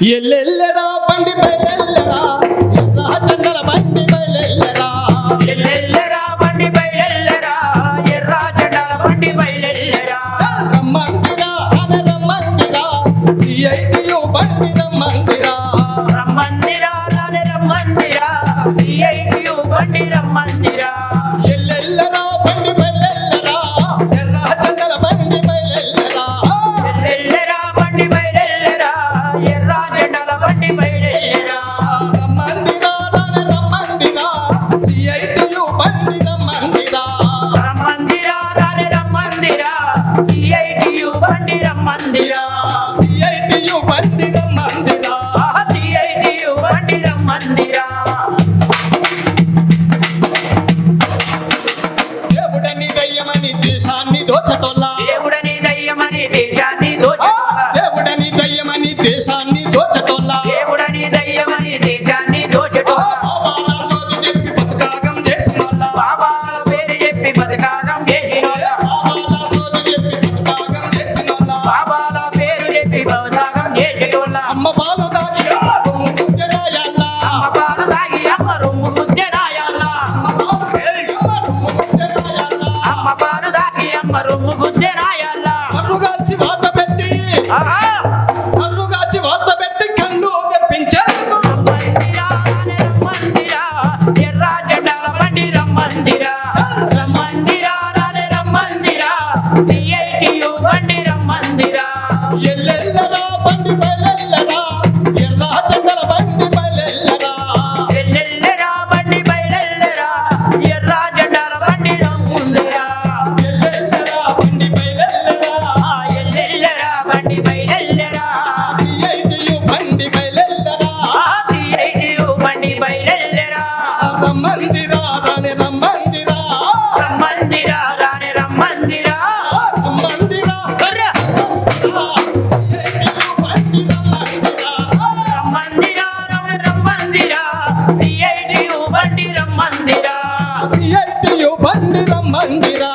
ఎల్లెల్లరా బండి బయలెల్లరా ఎర్ర చందల బండి బయలెల్లరా. ఎల్లెల్లరా బండి బయలెల్లరా ఎర్ర జెండాల బండి బయలెల్లరా. రమ్మందిరా అన రమ్మందిరా సిఐటియు బండి రమ్మందిరా. రమ్మందిరా రాని రమ్మందిరా సిఐటియు బండి మందిరా. దేవుడని దయ్యమని దేశాన్ని దోచటోల్లా. దేవుడని దయ్యమని దేశాన్ని దోచటోల్లా. దేవుడని దయ్యమని దేశాన్ని దోచటోల్లా. దేవుడని దయ్యమని దేశాన్ని దోచటోల్లా. చెప్పి బతుకాగం చేసిన బాబాల పేరు చెప్పి బతుకా అమ్మరు రాయాలా మరుగాల్చి వాత రమ్మందిరా రాని రమ్మందిరా. రమ్మందిరా రాని రమ్మందిరా. రమ్మందిరా. రమ్మందిరా రమ్మందిరా. సిఐటియు బండి రమ్మందిరా. సిఐటియు బండి రమ్మందిరా.